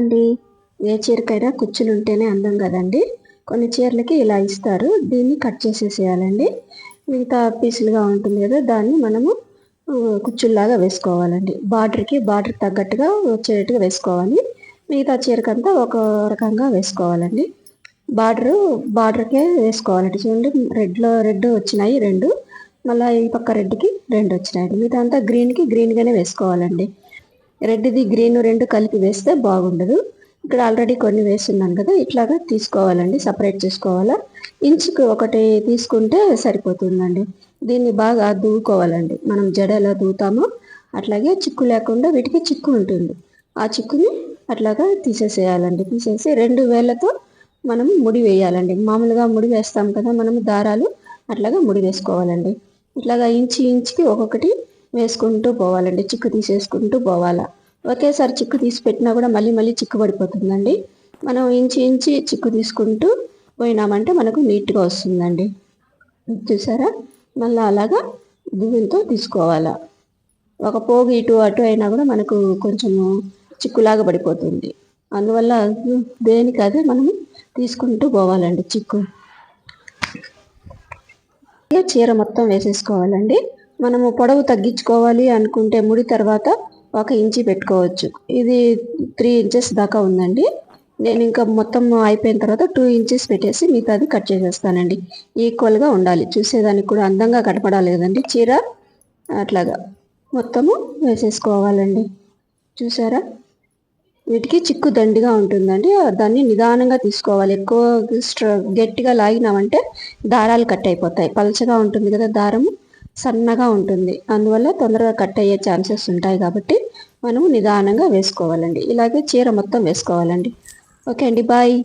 అండి ఏ చీరకైనా కుచ్చులు ఉంటేనే అందం కదండి. కొన్ని చీరలకి ఇలా ఇస్తారు. దీన్ని కట్ చేసేసేయాలండి. మిగతా పీసులుగా ఉంటుంది కదా దాన్ని మనము కుచ్చుల్లాగా వేసుకోవాలండి. బార్డర్కి బార్డర్ తగ్గట్టుగా వచ్చేటట్టుగా వేసుకోవాలి. మిగతా చీరకంతా ఒక రకంగా వేసుకోవాలండి. బార్డరు బార్డర్కే వేసుకోవాలండి. చూడండి రెడ్లో రెడ్ వచ్చినాయి రెండు. మళ్ళీ ఈ పక్క రెడ్కి రెండు వచ్చినాయి మిగతా అంతా గ్రీన్కి గ్రీన్గానే వేసుకోవాలండి. రెడ్ది గ్రీన్ రెండు కలిపి వేస్తే బాగుండదు. ఇక్కడ ఆల్రెడీ కొన్ని వేస్తున్నాను కదా ఇట్లాగా తీసుకోవాలండి సపరేట్ చేసుకోవాలా? ఇంచుకు ఒకటి తీసుకుంటే సరిపోతుందండి. దీన్ని బాగా దూకోవాలండి. మనం జడ ఎలా దూతామో అట్లాగే చిక్కు లేకుండా వీటికి చిక్కు ఉంటుంది. ఆ చిక్కుని అట్లాగా తీసేసేయాలండి. తీసేసి రెండు వేళ్ళతో మనం ముడి వేయాలండి. మామూలుగా ముడి వేస్తాం కదా మనం దారాలు అట్లాగా ముడి వేసుకోవాలండి. ఇట్లాగా ఇంచి ఇంచుకి ఒక్కొక్కటి వేసుకుంటూ పోవాలండి. చిక్కు తీసేసుకుంటూ పోవాలా. ఒకేసారి చిక్కు తీసి పెట్టినా కూడా మళ్ళీ మళ్ళీ చిక్కు పడిపోతుందండి. మనం ఇంచి ఇంచి చిక్కు తీసుకుంటూ పోయినామంటే మనకు నీట్గా వస్తుందండి. చూసారా? మళ్ళీ అలాగా దువ్వులతో తీసుకోవాలా. ఒక పోగు ఇటు అటు అయినా కూడా మనకు కొంచెము చిక్కులాగా పడిపోతుంది. అందువల్ల దేనికి అదే మనం తీసుకుంటూ పోవాలండి చిక్కు. చీర మొత్తం వేసేసుకోవాలండి. మనము పొడవు తగ్గించుకోవాలి అనుకుంటే ముడి తర్వాత ఒక ఇంచి పెట్టుకోవచ్చు. ఇది త్రీ ఇంచెస్ దాకా ఉందండి. నేను ఇంకా మొత్తం అయిపోయిన తర్వాత టూ ఇంచెస్ పెట్టేసి మిగతాది కట్ చేసేస్తానండి. ఈక్వల్గా ఉండాలి. చూసేదానికి కూడా అందంగా కనపడాలి కదండి. చీర అట్లాగా మొత్తము వేసేసుకోవాలండి. చూసారా? వీటికి చిక్కు దండిగా ఉంటుందండి. దాన్ని నిదానంగా తీసుకోవాలి. ఎక్కువ గట్టిగా లాగినామంటే దారాలు కట్ అయిపోతాయి. పలచగా ఉంటుంది కదా దారము. సన్నగా ఉంటుంది. అందువల్ల తొందరగా కట్ అయ్యే ఛాన్సెస్ ఉంటాయి కాబట్టి మనము నిదానంగా వేసుకోవాలండి. ఇలాగే చీర మొత్తం వేసుకోవాలండి. ఓకే అండి బాయ్.